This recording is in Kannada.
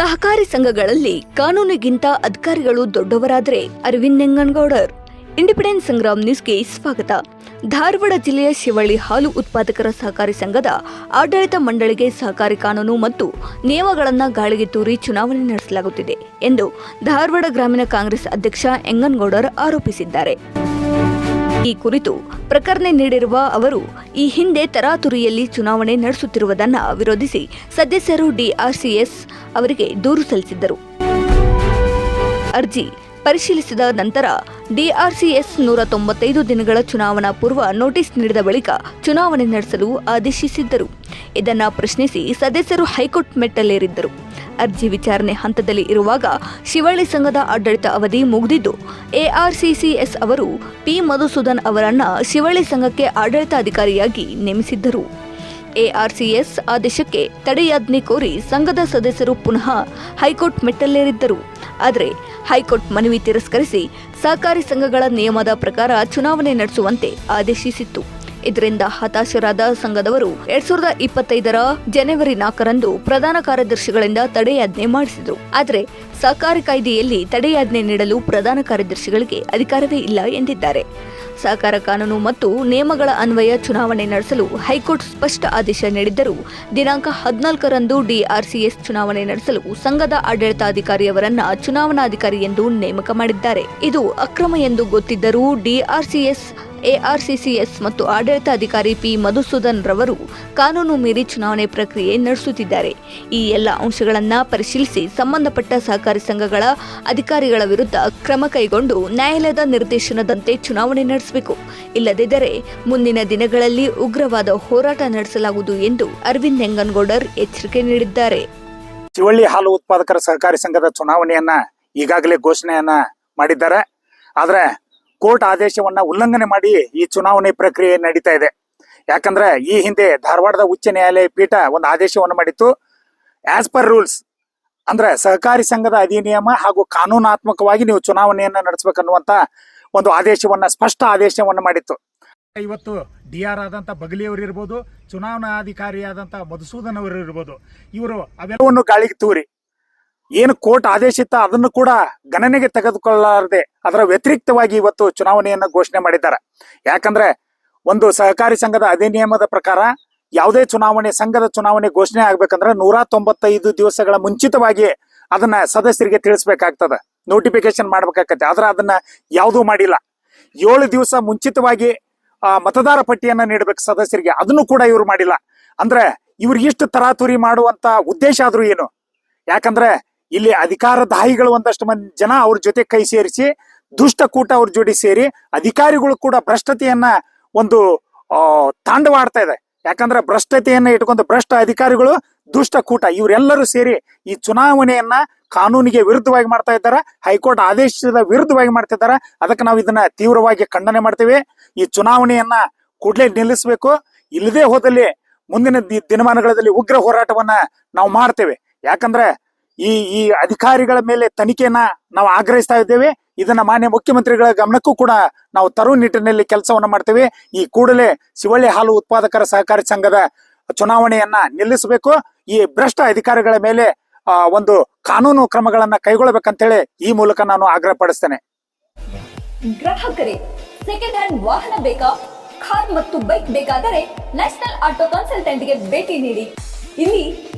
ಸಹಕಾರಿ ಸಂಘಗಳಲ್ಲಿ ಕಾನೂನಿಗಿಂತ ಅಧಿಕಾರಿಗಳು ದೊಡ್ಡವರಾದರೆ ಅರವಿಂದ್ ನೆಂಗನಗೌಡರ್. ಇಂಡಿಪೆಂಡೆನ್ಸ್ ಸಂಗ್ರಾಮ್ ನ್ಯೂಸ್ಗೆ ಸ್ವಾಗತ. ಧಾರವಾಡ ಜಿಲ್ಲೆಯ ಶಿವಳ್ಳಿ ಹಾಲು ಉತ್ಪಾದಕರ ಸಹಕಾರಿ ಸಂಘದ ಆಡಳಿತ ಮಂಡಳಿಗೆ ಸಹಕಾರಿ ಕಾನೂನು ಮತ್ತು ನಿಯಮಗಳನ್ನು ಗಾಳಿಗೆ ತೂರಿ ಚುನಾವಣೆ ನಡೆಸಲಾಗುತ್ತಿದೆ ಎಂದು ಧಾರವಾಡ ಗ್ರಾಮೀಣ ಕಾಂಗ್ರೆಸ್ ಅಧ್ಯಕ್ಷ ಎಂಗನ್ಗೌಡರ್ ಆರೋಪಿಸಿದ್ದಾರೆ. ಈ ಕುರಿತು ಪ್ರಕರಣೆ ನೀಡಿರುವ ಅವರು, ಈ ಹಿಂದೆ ತರಾತುರಿಯಲ್ಲಿ ಚುನಾವಣೆ ನಡೆಸುತ್ತಿರುವುದನ್ನ ವಿರೋಧಿಸಿ ಸದಸ್ಯರು ಡಿಆರ್ಸಿಎಸ್ ಅವರಿಗೆ ದೂರು ಸಲ್ಲಿಸಿದ್ದರು. ಅರ್ಜಿ ಪರಿಶೀಲಿಸಿದ ನಂತರ ಡಿಆರ್ಸಿಎಸ್ ನೂರ ತೊಂಬತ್ತೈದು ದಿನಗಳ ಚುನಾವಣಾ ಪೂರ್ವ ನೋಟಿಸ್ ನೀಡಿದ ಬಳಿಕ ಚುನಾವಣೆ ನಡೆಸಲು ಆದೇಶಿಸಿದ್ದರು. ಇದನ್ನು ಪ್ರಶ್ನಿಸಿ ಸದಸ್ಯರು ಹೈಕೋರ್ಟ್ ಮೆಟ್ಟಲೇರಿದ್ದರು. ಅರ್ಜಿ ವಿಚಾರಣೆ ಹಂತದಲ್ಲಿ ಇರುವಾಗ ಶಿವಳ್ಳಿ ಸಂಘದ ಆಡಳಿತ ಅವಧಿ ಮುಗಿದಿದ್ದು ಎಆರ್ಸಿಸಿಎಸ್ ಅವರು ಪಿ ಮಧುಸೂದನ್ ಅವರನ್ನು ಶಿವಳ್ಳಿ ಸಂಘಕ್ಕೆ ಆಡಳಿತಾಧಿಕಾರಿಯಾಗಿ ನೇಮಿಸಿದ್ದರು. ಎಆರ್ಸಿಎಸ್ ಆದೇಶಕ್ಕೆ ತಡೆಯಾಜ್ಞೆ ಕೋರಿ ಸಂಘದ ಸದಸ್ಯರು ಪುನಃ ಹೈಕೋರ್ಟ್ ಮೆಟ್ಟಲೇರಿದ್ದರು. ಆದರೆ ಹೈಕೋರ್ಟ್ ಮನವಿ ತಿರಸ್ಕರಿಸಿ ಸಹಕಾರಿ ಸಂಘಗಳ ನಿಯಮದ ಪ್ರಕಾರ ಚುನಾವಣೆ ನಡೆಸುವಂತೆ ಆದೇಶಿಸಿತ್ತು. ಇದರಿಂದ ಹತಾಶರಾದ ಸಂಘದವರು ಎರಡ್ ಸಾವಿರದ ಇಪ್ಪತ್ತೈದರ ಜನವರಿ ನಾಲ್ಕರಂದು ಪ್ರಧಾನ ಕಾರ್ಯದರ್ಶಿಗಳಿಂದ ತಡೆಯಾಜ್ಞೆ ಮಾಡಿಸಿದರು. ಆದರೆ ಸಹಕಾರಿ ಕಾಯ್ದೆಯಲ್ಲಿ ತಡೆಯಾಜ್ಞೆ ನೀಡಲು ಪ್ರಧಾನ ಕಾರ್ಯದರ್ಶಿಗಳಿಗೆ ಅಧಿಕಾರವೇ ಇಲ್ಲ ಎಂದಿದ್ದಾರೆ. ಸಹಕಾರ ಕಾನೂನು ಮತ್ತು ನಿಯಮಗಳ ಅನ್ವಯ ಚುನಾವಣೆ ನಡೆಸಲು ಹೈಕೋರ್ಟ್ ಸ್ಪಷ್ಟ ಆದೇಶ ನೀಡಿದ್ದರೂ ದಿನಾಂಕ ಹದಿನಾಲ್ಕರಂದು ಡಿಆರ್ಸಿಎಸ್ ಚುನಾವಣೆ ನಡೆಸಲು ಸಂಘದ ಆಡಳಿತಾಧಿಕಾರಿಯವರನ್ನ ಚುನಾವಣಾಧಿಕಾರಿ ಎಂದು ನೇಮಕ ಮಾಡಿದ್ದಾರೆ. ಇದು ಅಕ್ರಮ ಎಂದು ಗೊತ್ತಿದ್ದರೂ ಡಿಆರ್ಸಿಎಸ್ ಎಆರ್ಸಿಸಿಎಸ್ ಮತ್ತು ಆಡಳಿತಾಧಿಕಾರಿ ಪಿ ಮಧುಸೂದನ್ ರವರು ಕಾನೂನು ಮೀರಿ ಚುನಾವಣೆ ಪ್ರಕ್ರಿಯೆ ನಡೆಸುತ್ತಿದ್ದಾರೆ. ಈ ಎಲ್ಲ ಅಂಶಗಳನ್ನು ಪರಿಶೀಲಿಸಿ ಸಂಬಂಧಪಟ್ಟ ಸಹಕಾರಿ ಸಂಘಗಳ ಅಧಿಕಾರಿಗಳ ವಿರುದ್ಧ ಕ್ರಮ ಕೈಗೊಂಡು ನ್ಯಾಯಾಲಯದ ನಿರ್ದೇಶನದಂತೆ ಚುನಾವಣೆ ನಡೆಸಬೇಕು. ಇಲ್ಲದಿದ್ದರೆ ಮುಂದಿನ ದಿನಗಳಲ್ಲಿ ಉಗ್ರವಾದ ಹೋರಾಟ ನಡೆಸಲಾಗುವುದು ಎಂದು ಅರವಿಂದ್ ಹೆಂಗನಗೌಡರ್ ಎಚ್ಚರಿಕೆ ನೀಡಿದ್ದಾರೆ. ಶಿವಳ್ಳಿ ಹಾಲು ಉತ್ಪಾದಕರ ಸಹಕಾರಿ ಸಂಘದ ಚುನಾವಣೆಯನ್ನ ಈಗಾಗಲೇ ಘೋಷಣೆಯನ್ನ ಮಾಡಿದ್ದಾರೆ. ಆದ್ರೆ ಕೋರ್ಟ್ ಆದೇಶವನ್ನ ಉಲ್ಲಂಘನೆ ಮಾಡಿ ಈ ಚುನಾವಣೆ ಪ್ರಕ್ರಿಯೆ ನಡೀತಾ ಇದೆ. ಯಾಕಂದ್ರೆ ಈ ಹಿಂದೆ ಧಾರವಾಡದ ಉಚ್ಚ ನ್ಯಾಯಾಲಯ ಪೀಠ ಒಂದು ಆದೇಶವನ್ನು ಮಾಡಿತ್ತು. ಆಸ್ ಪರ್ ರೂಲ್ಸ್ ಅಂದ್ರೆ ಸಹಕಾರಿ ಸಂಘದ ಅಧಿನಿಯಮ ಹಾಗೂ ಕಾನೂನಾತ್ಮಕವಾಗಿ ನೀವು ಚುನಾವಣೆಯನ್ನ ನಡೆಸಬೇಕನ್ನುವಂತ ಒಂದು ಆದೇಶವನ್ನ, ಸ್ಪಷ್ಟ ಆದೇಶವನ್ನು ಮಾಡಿತ್ತು. ಇವತ್ತು ಡಿ ಆರ್ ಆದಂತ ಬಗಲಿಯವರು ಇರ್ಬೋದು, ಚುನಾವಣಾಧಿಕಾರಿಯಾದಂತ ಮಧುಸೂದನ್ ಅವರು ಇರ್ಬೋದು, ಇವರು ಅವೆಲ್ಲವನ್ನು ಗಾಳಿಗೆ ತೂರಿ. ಏನು ಕೋರ್ಟ್ ಆದೇಶಿತ ಅದನ್ನು ಕೂಡ ಗಣನೆಗೆ ತೆಗೆದುಕೊಳ್ಳಲಾರದೆ ಅದರ ವ್ಯತಿರಿಕ್ತವಾಗಿ ಇವತ್ತು ಚುನಾವಣೆಯನ್ನು ಘೋಷಣೆ ಮಾಡಿದ್ದಾರೆ. ಯಾಕಂದ್ರೆ ಒಂದು ಸಹಕಾರಿ ಸಂಘದ ಅಧಿನಿಯಮದ ಪ್ರಕಾರ ಯಾವುದೇ ಚುನಾವಣೆ, ಸಂಘದ ಚುನಾವಣೆ ಘೋಷಣೆ ಆಗ್ಬೇಕಂದ್ರೆ ನೂರ ತೊಂಬತ್ತೈದು ದಿವಸಗಳ ಮುಂಚಿತವಾಗಿ ಅದನ್ನ ಸದಸ್ಯರಿಗೆ ತಿಳಿಸ್ಬೇಕಾಗ್ತದೆ. ನೋಟಿಫಿಕೇಶನ್ ಮಾಡ್ಬೇಕಾಗತ್ತೆ ಆದ್ರೆ ಅದನ್ನ ಯಾವುದೂ ಮಾಡಿಲ್ಲ. ಏಳು ದಿವಸ ಮುಂಚಿತವಾಗಿ, ಆ, ಮತದಾರ ಪಟ್ಟಿಯನ್ನ ನೀಡಬೇಕು ಸದಸ್ಯರಿಗೆ. ಅದನ್ನು ಕೂಡ ಇವ್ರು ಮಾಡಿಲ್ಲ. ಅಂದ್ರೆ ಇವ್ರಿಗಿಷ್ಟು ತರಾತುರಿ ಮಾಡುವಂತ ಉದ್ದೇಶ ಆದ್ರೂ ಏನು? ಯಾಕಂದ್ರೆ ಇಲ್ಲಿ ಅಧಿಕಾರದಾಹಿಗಳು ಒಂದಷ್ಟು ಮಂದಿ ಜನ ಅವ್ರ ಜೊತೆ ಕೈ ಸೇರಿಸಿ ದುಷ್ಟಕೂಟ ಅವ್ರ ಜೋಡಿ ಸೇರಿ ಅಧಿಕಾರಿಗಳು ಕೂಡ ಭ್ರಷ್ಟತೆಯನ್ನ ಒಂದು ತಾಂಡವಾಡ್ತಾ ಇದೆ. ಯಾಕಂದ್ರೆ ಭ್ರಷ್ಟತೆಯನ್ನ ಇಟ್ಕೊಂಡು ಭ್ರಷ್ಟ ಅಧಿಕಾರಿಗಳು, ದುಷ್ಟ ಕೂಟ ಇವರೆಲ್ಲರೂ ಸೇರಿ ಈ ಚುನಾವಣೆಯನ್ನ ಕಾನೂನಿಗೆ ವಿರುದ್ಧವಾಗಿ ಮಾಡ್ತಾ ಇದ್ದಾರೆ, ಹೈಕೋರ್ಟ್ ಆದೇಶದ ವಿರುದ್ಧವಾಗಿ ಮಾಡ್ತಾ ಇದ್ದಾರೆ. ಅದಕ್ಕೆ ನಾವು ಇದನ್ನ ತೀವ್ರವಾಗಿ ಖಂಡನೆ ಮಾಡ್ತೇವೆ. ಈ ಚುನಾವಣೆಯನ್ನ ಕೂಡಲೇ ನಿಲ್ಲಿಸಬೇಕು. ಇಲ್ಲದೆ ಹೋದಲ್ಲಿ ಮುಂದಿನ ದಿನಮಾನಗಳಲ್ಲಿ ಉಗ್ರ ಹೋರಾಟವನ್ನ ನಾವು ಮಾಡ್ತೇವೆ. ಯಾಕಂದ್ರೆ ಈ ಈ ಅಧಿಕಾರಿಗಳ ಮೇಲೆ ತನಿಖೆಯನ್ನ ನಾವು ಆಗ್ರಹಿಸ್ತಾ ಇದ್ದೇವೆ. ಇದನ್ನ ಮಾನ್ಯ ಮುಖ್ಯಮಂತ್ರಿಗಳ ಗಮನಕ್ಕೂ ಕೂಡ ನಾವು ತರುವ ನಿಟ್ಟಿನಲ್ಲಿ ಕೆಲಸವನ್ನ ಮಾಡ್ತೇವೆ. ಈ ಕೂಡಲೇ ಶಿವಳ್ಳಿ ಹಾಲು ಉತ್ಪಾದಕರ ಸಹಕಾರಿ ಸಂಘದ ಚುನಾವಣೆಯನ್ನ ನಿಲ್ಲಿಸಬೇಕು. ಈ ಭ್ರಷ್ಟ ಅಧಿಕಾರಿಗಳ ಮೇಲೆ ಒಂದು ಕಾನೂನು ಕ್ರಮಗಳನ್ನ ಕೈಗೊಳ್ಳಬೇಕಂತೇಳಿ ಈ ಮೂಲಕ ನಾನು ಆಗ್ರಹ ಪಡಿಸ್ತೇನೆ. ಗ್ರಾಹಕರೇ ಸೆಕೆಂಡ್ ಹ್ಯಾಂಡ್ ವಾಹನ ಬೇಕಾ? ಕಾರ್ ಮತ್ತು ಬೈಕ್ ಬೇಕಾದರೆ ನ್ಯಾಷನಲ್ ಆಟೋ ಕನ್ಸಲ್ಟೆಂಟ್ಗೆ ಭೇಟಿ ನೀಡಿ. ಇಲ್ಲಿ